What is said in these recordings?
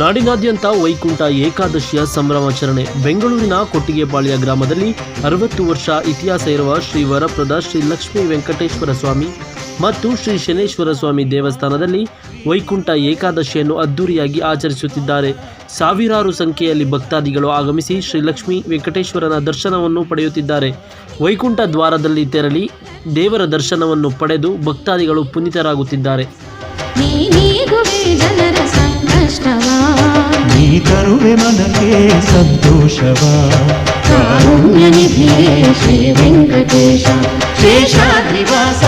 ನಾಡಿನಾದ್ಯಂತ ವೈಕುಂಠ ಏಕಾದಶಿಯ ಸಂಭ್ರಮಾಚರಣೆ. ಬೆಂಗಳೂರಿನ ಕೊಟ್ಟಿಗೆಪಾಳ್ಯ ಗ್ರಾಮದಲ್ಲಿ ಅರವತ್ತು ವರ್ಷ ಇತಿಹಾಸ ಇರುವ ಶ್ರೀ ವರಪ್ರದ ಶ್ರೀ ಲಕ್ಷ್ಮೀ ವೆಂಕಟೇಶ್ವರ ಸ್ವಾಮಿ ಮತ್ತು ಶ್ರೀ ಶನೇಶ್ವರ ಸ್ವಾಮಿ ದೇವಸ್ಥಾನದಲ್ಲಿ ವೈಕುಂಠ ಏಕಾದಶಿಯನ್ನು ಅದ್ದೂರಿಯಾಗಿ ಆಚರಿಸುತ್ತಿದ್ದಾರೆ. ಸಾವಿರಾರು ಸಂಖ್ಯೆಯಲ್ಲಿ ಭಕ್ತಾದಿಗಳು ಆಗಮಿಸಿ ಶ್ರೀ ಲಕ್ಷ್ಮೀ ವೆಂಕಟೇಶ್ವರನ ದರ್ಶನವನ್ನು ಪಡೆಯುತ್ತಿದ್ದಾರೆ. ವೈಕುಂಠ ದ್ವಾರದಲ್ಲಿ ತೆರಳಿ ದೇವರ ದರ್ಶನವನ್ನು ಪಡೆದು ಭಕ್ತಾದಿಗಳು ಪುನೀತರಾಗುತ್ತಿದ್ದಾರೆ. ನೀ ತರುವೆ ಮನಕ್ಕೆ ಸಂತೋಷವ ಕಾರುಣ್ಯ ನಿಧಿಯೇ ಶ್ರೀ ವೆಂಕಟೇಶ ಶೇಷಾದ್ರಿವಾಸ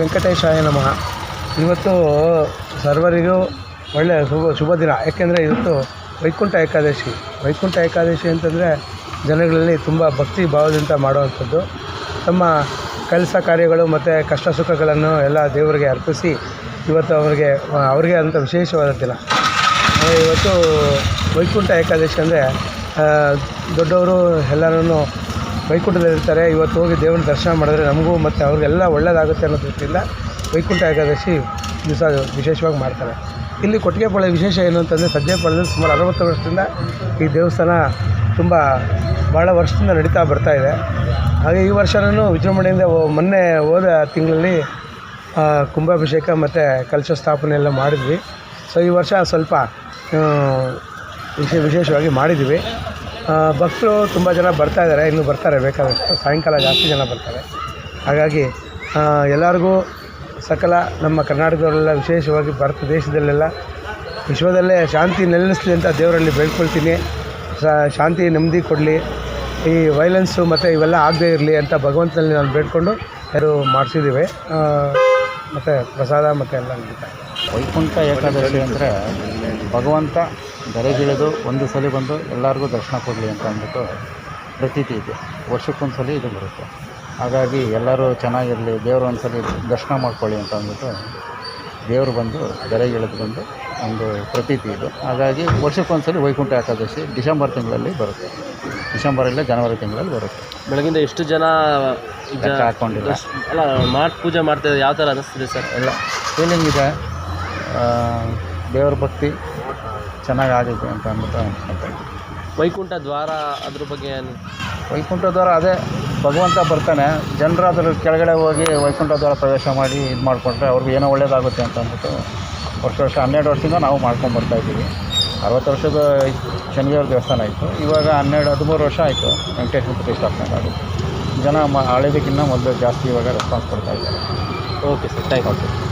ವೆಂಕಟೇಶಾಯ ನಮಃ. ಇವತ್ತು ಸರ್ವರಿಗೂ ಒಳ್ಳೆಯ ಶುಭ ಶುಭ ದಿನ. ಯಾಕೆಂದರೆ ಇವತ್ತು ವೈಕುಂಠ ಏಕಾದಶಿ. ವೈಕುಂಠ ಏಕಾದಶಿ ಅಂತಂದರೆ ಜನಗಳಲ್ಲಿ ತುಂಬ ಭಕ್ತಿ ಭಾವದಿಂದ ಮಾಡುವಂಥದ್ದು. ತಮ್ಮ ಕೆಲಸ ಕಾರ್ಯಗಳು ಮತ್ತು ಕಷ್ಟ ಸುಖಗಳನ್ನು ಎಲ್ಲ ದೇವರಿಗೆ ಅರ್ಪಿಸಿ ಇವತ್ತು ಅವರಿಗೆ ಅವರಿಗೆ ಅಂತ ವಿಶೇಷವಾದ ದಿನ. ಇವತ್ತು ವೈಕುಂಠ ಏಕಾದಶಿ ಅಂದರೆ ದೊಡ್ಡವರು ಎಲ್ಲರೂ ವೈಕುಂಠದಲ್ಲಿರ್ತಾರೆ ಇವತ್ತು ಹೋಗಿ ದೇವರ ದರ್ಶನ ಮಾಡಿದ್ರೆ ನಮಗೂ ಮತ್ತು ಅವ್ರಿಗೆಲ್ಲ ಒಳ್ಳೆಯದಾಗುತ್ತೆ ಅನ್ನೋ ದೃಷ್ಟಿಯಿಂದ ವೈಕುಂಠ ಏಕಾದಶಿ ದಿವಸ ವಿಶೇಷವಾಗಿ ಮಾಡ್ತಾರೆ. ಇಲ್ಲಿ ಕೊಟ್ಟಿಗೆಪಾಳ್ಯ ವಿಶೇಷ ಏನು ಅಂತಂದರೆ ಸಜ್ಜೆಪಾಳ್ಯದಲ್ಲಿ ಸುಮಾರು ಅರವತ್ತು ವರ್ಷದಿಂದ ಈ ದೇವಸ್ಥಾನ ತುಂಬ ಭಾಳ ವರ್ಷದಿಂದ ನಡೀತಾ ಬರ್ತಾ ಇದೆ. ಹಾಗೆ ಈ ವರ್ಷನೂ ವಿಜೃಂಭಣೆಯಿಂದ ಮೊನ್ನೆ ಹೋದ ತಿಂಗಳಲ್ಲಿ ಕುಂಭಾಭಿಷೇಕ ಮತ್ತು ಕಲಶ ಸ್ಥಾಪನೆ ಎಲ್ಲ ಮಾಡಿದ್ವಿ. ಸೊ ಈ ವರ್ಷ ಸ್ವಲ್ಪ ವಿಶೇಷವಾಗಿ ಮಾಡಿದ್ವಿ. ಭಕ್ತರು ತುಂಬ ಜನ ಬರ್ತಾ ಇದ್ದಾರೆ ಇನ್ನೂ ಬರ್ತಾರೆ, ಬೇಕಾದಷ್ಟು. ಸಾಯಂಕಾಲ ಜಾಸ್ತಿ ಜನ ಬರ್ತಾರೆ. ಹಾಗಾಗಿ ಎಲ್ಲರಿಗೂ ಸಕಲ ನಮ್ಮ ಕರ್ನಾಟಕದವರೆಲ್ಲ ವಿಶೇಷವಾಗಿ ಭಾರತ ದೇಶದಲ್ಲೆಲ್ಲ ವಿಶ್ವದಲ್ಲೇ ಶಾಂತಿ ನೆಲೆಸಲಿ ಅಂತ ದೇವರಲ್ಲಿ ಬೇಡ್ಕೊಳ್ತೀನಿ. ಶಾಂತಿ, ನೆಮ್ಮದಿ ಕೊಡಲಿ. ಈ ವೈಲೆನ್ಸು ಮತ್ತು ಇವೆಲ್ಲ ಆಗದೇ ಇರಲಿ ಅಂತ ಭಗವಂತನಲ್ಲಿ ನಾನು ಬೇಡ್ಕೊಂಡು ಯಾರು ಮಾಡಿಸಿದ್ದೀವಿ. ಮತ್ತು ಪ್ರಸಾದ ಮತ್ತು ಎಲ್ಲ ನಡೀತಾ ವೈಕುಂಠ ಏಕಾದಶಿ ಅಂದರೆ ಭಗವಂತ ಧರೆಗಿಳಿದು ಒಂದು ಸಲ ಬಂದು ಎಲ್ಲರಿಗೂ ದರ್ಶನ ಕೊಡಲಿ ಅಂತ ಅಂದ್ಬಿಟ್ಟು ಪ್ರತೀತಿ ಇದೆ. ವರ್ಷಕ್ಕೊಂದು ಸಲ ಇದು ಬರುತ್ತೆ. ಹಾಗಾಗಿ ಎಲ್ಲರೂ ಚೆನ್ನಾಗಿರಲಿ, ದೇವರು ಒಂದು ಸಲ ದರ್ಶನ ಮಾಡ್ಕೊಳ್ಳಿ ಅಂತ ಅಂದ್ಬಿಟ್ಟು ದೇವರು ಬಂದು ಧರೆಗಿಳಿದು ಬಂದು ಒಂದು ಪ್ರತೀತಿ ಇದು. ಹಾಗಾಗಿ ವರ್ಷಕ್ಕೊಂದ್ಸಲ ವೈಕುಂಠ ಏಕಾದಶಿ ಡಿಸೆಂಬರ್ ತಿಂಗಳಲ್ಲಿ ಬರುತ್ತೆ. ಡಿಸೆಂಬರಲ್ಲೇ ಜನವರಿ ತಿಂಗಳಲ್ಲಿ ಬರುತ್ತೆ. ಬೆಳಗಿಂದ ಎಷ್ಟು ಜನ ಲೆಕ್ಕ ಹಾಕ್ಕೊಂಡಿಲ್ಲ ಅಲ್ಲ ಮಾಡಿ ಪೂಜೆ ಮಾಡ್ತಾ ಯಾವ ಥರ ಅನ್ನಿಸ್ತಿದೆ ಸರ್? ಎಲ್ಲ ಫೀಲಿಂಗ್ ಇದೆ. ದೇವ್ರ ಭಕ್ತಿ ಚೆನ್ನಾಗಿ ಆಗಿದೆ ಅಂತ ಅಂದ್ಬಿಟ್ಟು ಅನ್ಕೊಂತೀನಿ ವೈಕುಂಠ ದ್ವಾರ ಅದ್ರ ಬಗ್ಗೆ ಏನು? ವೈಕುಂಠ ದ್ವಾರ ಅದೇ ಭಗವಂತ ಬರ್ತಾನೆ. ಜನರು ಅದ್ರ ಕೆಳಗಡೆ ಹೋಗಿ ವೈಕುಂಠ ದ್ವಾರ ಪ್ರವೇಶ ಮಾಡಿ ಇದು ಮಾಡಿಕೊಂಡ್ರೆ ಅವ್ರಿಗೆ ಏನೋ ಒಳ್ಳೇದಾಗುತ್ತೆ ಅಂತ ಅಂದ್ಬಿಟ್ಟು ವರ್ಷ ವರ್ಷ ಹನ್ನೆರಡು ವರ್ಷದಿಂದ ನಾವು ಮಾಡ್ಕೊಂಡು ಬರ್ತಾ ಇದ್ದೀವಿ. ಅರವತ್ತು ವರ್ಷದ ಶನಿವಾರ ದೇವಸ್ಥಾನ ಆಯಿತು ಇವಾಗ ಹನ್ನೆರಡು ಹದಿಮೂರು ವರ್ಷ ಆಯಿತು ವೆಂಕಟೇಶ್ವರ ಪ್ರತಿಷ್ಠಾಪನೆ ಮಾಡಿ. ಜನ ಮ ಹಳೇದಕ್ಕಿಂತ ಮೊದಲು ಜಾಸ್ತಿ ಇವಾಗ ರೆಸ್ಪಾನ್ಸ್ ಕೊಡ್ತಾ ಇದ್ದಾರೆ. Okay sir thank you